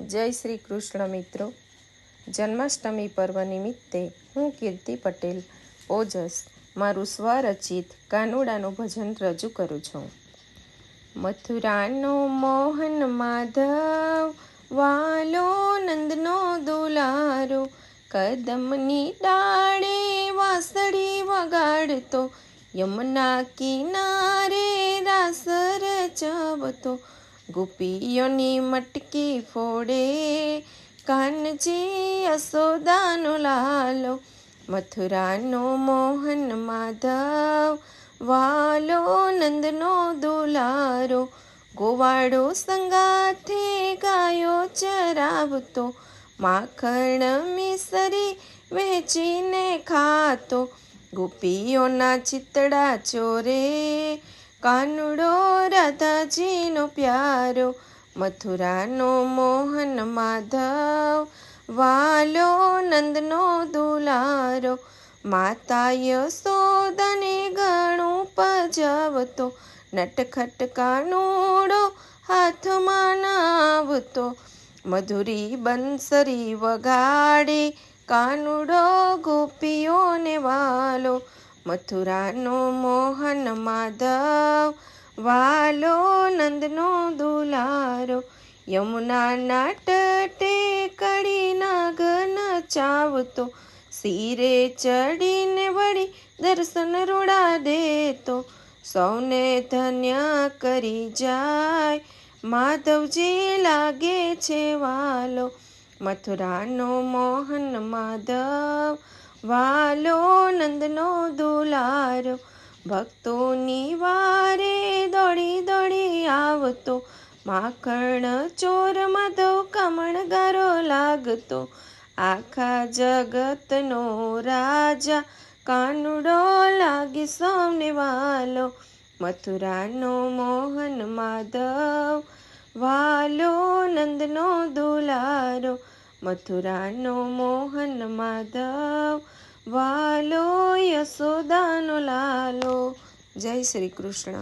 જય શ્રી કૃષ્ણ મિત્રો. જન્માષ્ટમી પર્વ નિમિત્તે હું કીર્તિ પટેલ, ઓજસ, મારું સ્વરચિત કાનુડાનું ભજન રજૂ કરું છું. મથુરાનો મોહન માધવ, વાલો નંદનો દુલારો, કદમની ડાળે વાસળી વગાડતો, યમુના કિનારે રાસ રચવતો ગોપીઓની મટકી ફોડે કાનજી અસોદાનો લાલો, મથુરાનો મોહન માધવ, વાલો નંદનો દુલારો, ગોવાળો સંગાથે ગાયો ચરાવતો, માખણ મિસરી વહેંચીને ખાતો ગોપીઓના ચિતડા ચોરે કાનુડો, રાધાજીનો પ્યારો, મથુરાનો મોહન માધવ, વાલો નંદનો દુલારો માતા યશોદને ગણું પજવતો, નટખટ કાનુડો હાથમાં નાવતો, મધુરી બંસરી વગાડે, કાનુડો ગોપીઓને વાલો મથુરાનો મોહન માધવ, વાલો નંદનો દુલારો, યમુના નાટટે કડી નાગ ચાવતો, શિરે ચડીને વળી દર્શન રૂડા દેતો, સૌને ધન્ય કરી જાય, માધવજી લાગે છે વાલો મથુરાનો મોહન માધવ વાલો નંદનો દુલારો, ભક્તોની વારે દોડી દોડી આવતો. માખણ ચોર, મધો કમણ ગારો લાગતો. આખા જગતનો રાજા કાનુડો લાગી સૌને વાલો. મથુરાનો મોહન માધવ, વાલો નંદનો દુલારો મથુરાનો મોહન માધવ વાલો યશોદાનો લાલો. જય શ્રી કૃષ્ણ.